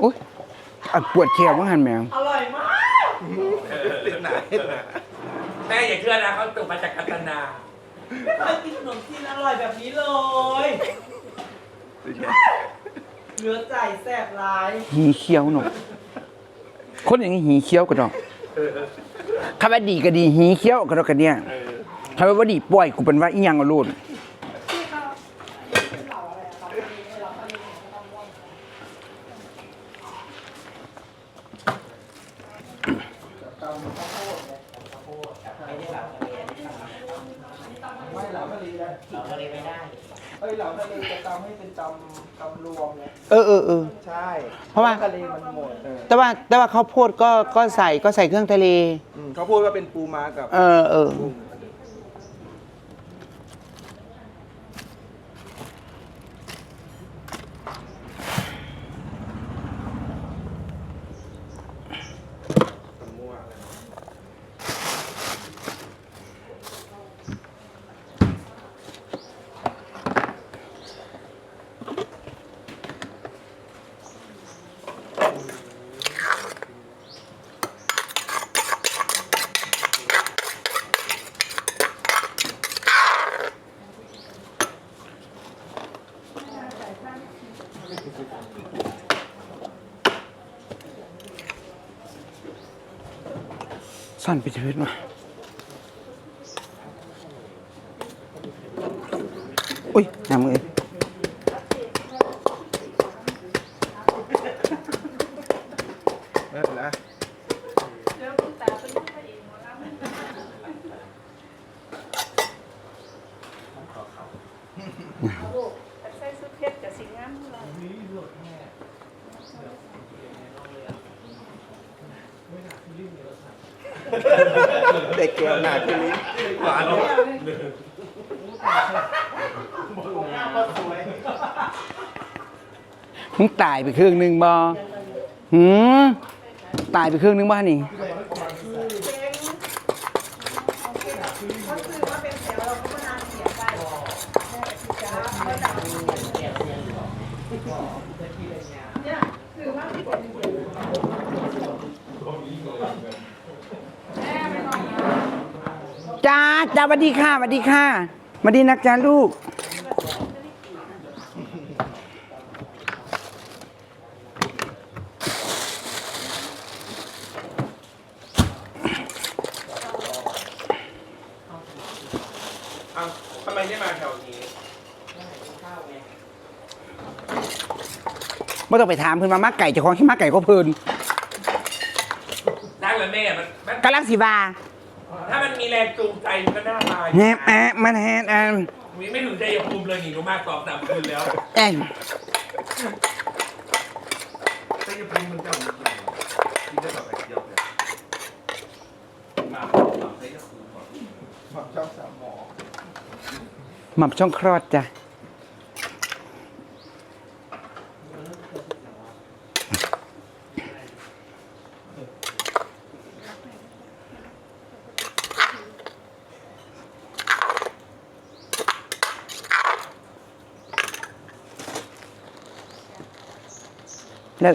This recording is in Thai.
โอ๊ยอัดปวดแขวว่าหันแมวอร่อยมากติดไหนแม่อย่าเชื่อนะเขาตกมาจากกัตนาไม่เคยกินขนมจีนอร่อยแบบนี้เลยเนื้อใจแซ่บร้ายหีเขียวหนกคนอย่างนี้หีเขียวกระดอกคำว่าดีก็ดีหีเขียวกระดอกกันเนี่ยคำว่าดีป่วยกูเป็นว่าอีหยังเอาโลูนไม่เหลาทะ เลนะเหลาทะเลไม่ได้ เอ้ยเหลาทะเลจะตำให้เป็นตำตำรวมไงเออเออเออ ใช่เพราะว่า ทะเลมันหมดเออแต่ว่าแต่ว่าข้าวโพดก็ก็ใส่ก็ใส่เครื่องทะเล อืมเขาพูดว่าเป็นปูม้ากับเออเออ กุ้ง สั้นไปชีวิตมาอุ้ยน้ำมือไม่เป็นไร ลูกใส่สุดเพชรกับสิ่งงามเรา เด็กเกลียวหนาคือลิ้นหวานเนอะมึงตายไปครึ่งหนึ่งบอหืมตายไปครึ่งหนึ่งบ้านี่เขาซื้อมาเป็นแถวเราก็มานานเสียใจจ้าไม่ดับเนี่ยถือว่าที่เป็นแม่ไปหน่อยนะ จ้าจ้าสวัสดีค่ะสวัสดีค่ะสวัสดีนักจ้าลูกอ้าวทำไมไม่มาแถวนี้ไม่ต้องไปถามเพิ่นมามาไก่เจ้าของที่มาไก่ก็เพิ่นได้เลยแม่มันมันกำลังสิบา ถ้ามันมีแรงจูงใจมันก็น่ามาแฮมแอะมันแฮมแอนมีไม่ถึงใจยภูมิเลยหนีหนูมากสองสามคืนแล้วแอนใจยภูมิมันจะมีอะไรกินได้แบบไหนเดียวเนี่ยมาบอกใจยภูมิก่อนหม่อมชอบสามหมอหม่ำช่องคลอดจ้ะ แล้